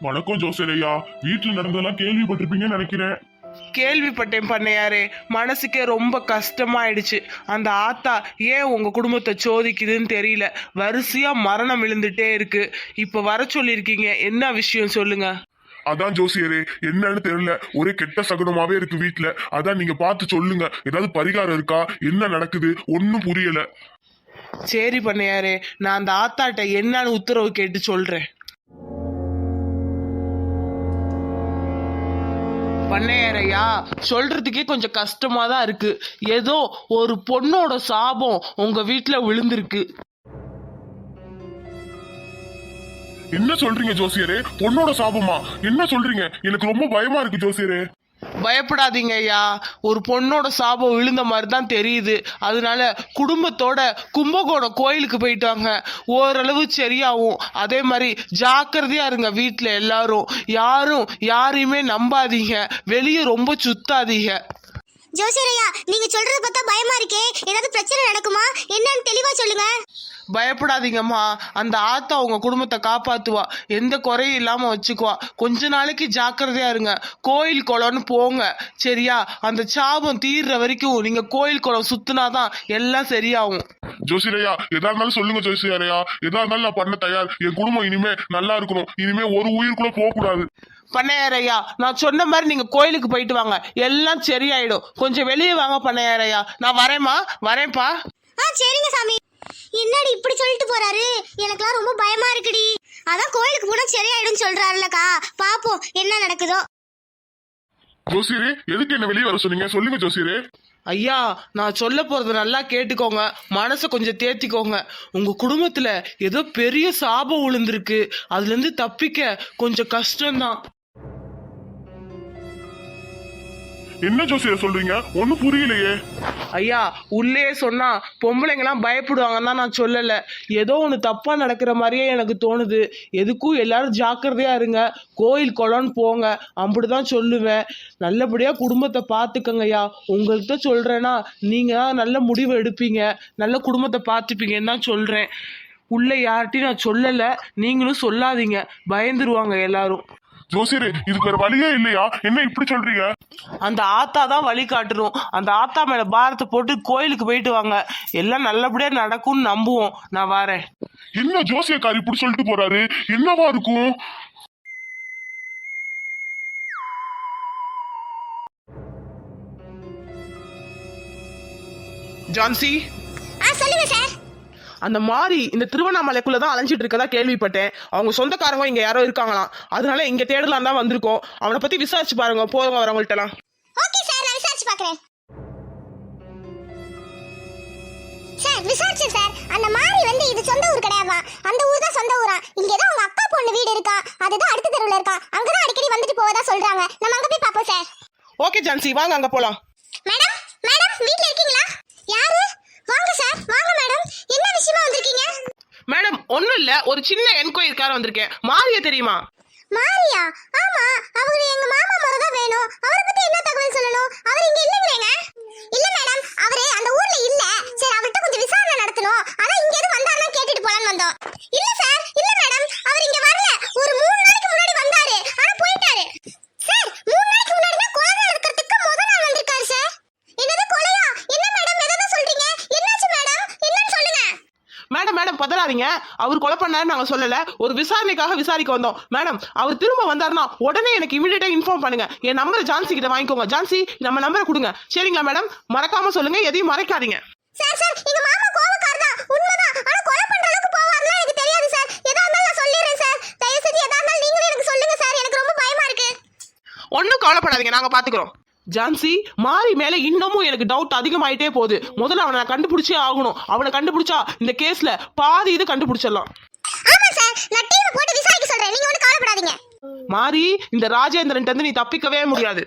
வணக்கம் ஜோசியரையா. வீட்டுல நடந்ததெல்லாம் கேள்விப்பட்டிருப்பீங்கன்னு நினைக்கிறேன். கேள்விப்பட்டேன் பண்ணையாரே. மனசுக்கே ரொம்ப கஷ்டமாயிடுச்சு. அந்த ஆத்தா ஏன் உங்க குடும்பத்தை சோதிக்குதுன்னு தெரியல. வரிசையா மரணம் விழுந்துட்டே இருக்கு. இப்ப வர சொல்லியிருக்கீங்க. என்ன விஷயம் சொல்லுங்க? அதான் ஜோசியரே என்னன்னு தெரியல. ஒரே கெட்ட சகுனமாவே இருக்கு வீட்ல. அதான் நீங்க பார்த்து சொல்லுங்க. ஏதாவது பரிகாரம் இருக்கா? என்ன நடக்குது? ஒன்னும் புரியல. சரி பண்ணையாரே நான் அந்த ஆத்தாட்ட என்னன்னு உத்தரவு கேட்டு சொல்றேன். பண்ணையறையா? சொல்றதுக்கே கொஞ்சம் கஷ்டமா தான் இருக்கு. ஏதோ ஒரு பொண்ணோட சாபம் உங்க வீட்டுல விழுந்திருக்கு. என்ன சொல்றீங்க ஜோசியரே? பொண்ணோட சாபமா? என்ன சொல்றீங்க? எனக்கு ரொம்ப பயமா இருக்கு ஜோசியரே. பயப்படாதீங்க ஐயா. ஒரு பொண்ணோட சாபம் விழுந்த மாதிரி தான் தெரியுது. அதனால குடும்பத்தோட கும்பகோணம் கோயிலுக்கு போயிட்டாங்க ஓரளவு சரியாகும். அதே மாதிரி ஜாக்கிரதையா இருங்க வீட்டில் எல்லாரும். யாரும் யாரையுமே நம்பாதீங்க. வெளியே ரொம்ப சுத்தாதீங்க. ஜோசியரையா நீங்க சொல்றது பார்த்தா பயமா இருக்கே. ஏதாவது பிரச்சனை நடக்குமா? என்னன்னு தெளிவா சொல்லுங்க. பயப்படாதீங்கம்மா. அந்த ஆத்தா உங்க குடும்பத்தை காப்பாத்துவா. எந்த குறையும் இல்லாம வச்சுக்குவா. கொஞ்ச நாளைக்கு ஜாக்கிரதையா இருங்க. கோயில் குளம்னு போங்க. சரியா? அந்த சாபம் தீர்ற வரைக்கும் நீங்க கோயில் குளம் சுத்தினாதான் எல்லாம் சரியாகும். ஜோசியரையா எதா இருந்தாலும் சொல்லுங்க ஜோசியரையா. எதா இருந்தாலும் நான் பண்ண தயார். என் குடும்பம் இனிமே நல்லா இருக்கணும். இனிமே ஒரு உயிர் கூட போக கூடாது பண்ணையாரையா நான் சொன்ன மாதிரி நீங்க கோயிலுக்கு போயிட்டு வாங்க. எல்லாம் சரியாயிடும். கொஞ்சம் வெளியே வாங்க பண்ணையாரையா. நான் வரேம்மா. வரேன்ப்பா. ஆ சரிங்க சாமி. என்னடி இப்படி சொல்லிட்டு போறாரு? எனக்குலாம் ரொம்ப பயமா இருக்குடி. அதான் கோயிலுக்கு போனா சரியாயிடும் சொல்றாருலக்கா பாப்போம் என்ன நடக்குதோ. ஜோசியரே எதுக்கு என்ன வெளியே வர சொன்னீங்க? சொல்லுங்க ஜோசியரே. ஐயா நான் சொல்ல போறத நல்லா கேட்டுக்கோங்க. மனசை கொஞ்சம் தேத்திக்கோங்க. உங்க குடும்பத்துல ஏதோ பெரிய சாபம் விழுந்திருக்கு அதுல இருந்து தப்பிக்க கொஞ்சம் கஷ்டம்தான். என்ன ஜோசியர் சொல்றீங்க? ஒன்னும் புரியலையே. ஐயா உள்ளே சொன்னா பொம்பளைங்கலாம் பயப்படுவாங்கன்னு தான் நான் சொல்லல. ஏதோ ஒன்று தப்பா நடக்கிற மாதிரியே எனக்கு தோணுது. எதுக்கும் எல்லாரும் ஜாக்கிரதையா இருங்க. கோயில் குளம்னு போங்க. அப்படிதான் சொல்லுவேன். நல்லபடியா குடும்பத்தை பார்த்துக்கங்க ஐயா. உங்கள்கிட்ட சொல்றேன்னா நீங்க தான் நல்ல முடிவு எடுப்பீங்க. நல்ல குடும்பத்தை பார்த்துப்பீங்கன்னு தான் சொல்றேன். உள்ள யார்கிட்டயும் நான் சொல்லலை. நீங்களும் சொல்லாதீங்க. பயந்துருவாங்க எல்லாரும். ஜோசியரே இதுக்கு வேற வழியே இல்லையா? என்ன இப்படி சொல்றீங்க? அந்த ஆத்தா தான் வழி காட்டுறோம். அந்த ஆத்தா மேல பாரத்தை போட்டு கோயிலுக்கு போயிட்டு வாங்க. எல்லாம் நல்லபடியா நடக்கும்னு நம்புவோம். நான் வரேன். என்ன ஜோசியக்கார் இப்படி சொல்லிட்டு போறாரு? என்னவா இருக்கும்? ஜான்சி? ஆ சொல்லுங்க சார். அந்த மாறி இந்த திருவண்ணாமலைக்குள்ள தான் அலைஞ்சிட்டு இருக்கதா கேள்விப்பட்டேன். அவங்க சொந்தக்காரங்க இங்க யாரோ இருக்காங்களாம். அதனால இங்க தேடலாம் தான் வந்திருக்கோம். அவனை பத்தி விசாரிச்சு பாருங்க. போறவங்க வரவங்கள்ட்டலாம். ஓகே சார் நான் விசாரிச்சு பார்க்கறேன் சார் விசாரிச்சேன் சார் அந்த மாறி வந்து இது சொந்த ஊர் கிடையாதா அந்த ஊர் தான் சொந்த ஊரா? இங்க தான் அவங்க அக்கா பொண்ணு வீடு இருக்கா? அதுதான் அடுத்த தெருவுல இருக்கா? அங்கதான் அடிக்கடி வந்துட்டு போவதா சொல்றாங்க. நம்ம அங்க போய் பாப்போம் சார் ஓகே ஜான்சி வாங்க அங்க போலாம். மேடம் மேடம் வீட்ல இருக்கீங்களா? யாரு? வாங்க சார் வாங்க மேடம் என்ன விஷயமா? ஒண்ணும் இல்ல ஒரு சின்ன என்கொயரிக்கார வந்திருக்கேன். மாரியா தெரியுமா? மாரியா? ஆமா அவரு எங்க மாமா முறை தான் வேணும். அவரை பத்தி என்ன தகவல் சொல்லணும் அவர் இங்க இல்லைங்களேங்க இல்ல மேடம் அவரு அந்த ஊர்ல இல்ல சரி அவர்கிட்ட கொஞ்சம் விசாரணை நடத்தணும் அதான் இங்க எதுவும் வந்தாருன்னா கேட்டுட்டு போலான்னு வந்தோம் இல்ல சார் இல்ல மேடம் அவர் இங்க வரல ஒரு மூணு நாளைக்கு முன்னாடி வந்தாரு ஆனா போயிட்டாரு சார் மூணு நாளைக்கு முன்னாடினா கொலை நடக்கிறதுக்கு முத நாள் வந்திருக்காரு சார் என்னது கொலையா என்ன மேடம் எதை சொல்றீங்க என்னாச்சு மேடம் என்னன்னு சொல்லுங்க மேடம் பதறாதீங்க. அவர் கொலை பண்ணாரு நாங்க சொல்லல. ஒரு விசாரணைக்காக விசாரிக்க வந்தோம். மேடம் அவர் திரும்ப வந்தாருன்னா உடனே எனக்கு இமீடியட்டா இன்ஃபார்ம் பண்ணுங்க. என் நம்பரை ஜான்சி கிட்ட வாங்கிக்கோங்க. ஜான்சி நம்ம நம்பரை கொடுங்க. சரிங்களா மேடம்? மறக்காம சொல்லுங்க. எதையும் மறைக்காதீங்க. சார் சார் எங்க மாமா கோவக்காரர் தான் உண்மைதான். ஆனா கொலை பண்ற அளவுக்கு எனக்கு தெரியாது சார். எதா இருந்தாலும் நான் சொல்லிடுறேன் சார். தயவு செஞ்சு எதா இருந்தாலும் நீங்களே எனக்கு சொல்லுங்க சார். எனக்கு ரொம்ப பயமா இருக்கு. ஒன்றும் கவலைப்படாதீங்க. நாங்க பாத்துக்கிறோம். ஜான்சி மாறி மேல இன்னமும் எனக்கு டவுட் அதிகமாயிட்டே போகுது. முதல்ல அவனை நான் கண்டுபிடிச்சே ஆகணும். அவனை கண்டுபிடிச்சா இந்த கேஸ்ல பாதி இது கண்டுபிடிச்சிடலாம். ஆமா சார் நான் டீம் போட்டு விசாரிக்க சொல்றேன். நீங்க ஒன்றும் கவலைப்படாதீங்க. மாறி இந்த ராஜேந்திரன் நீ தப்பிக்கவே முடியாது.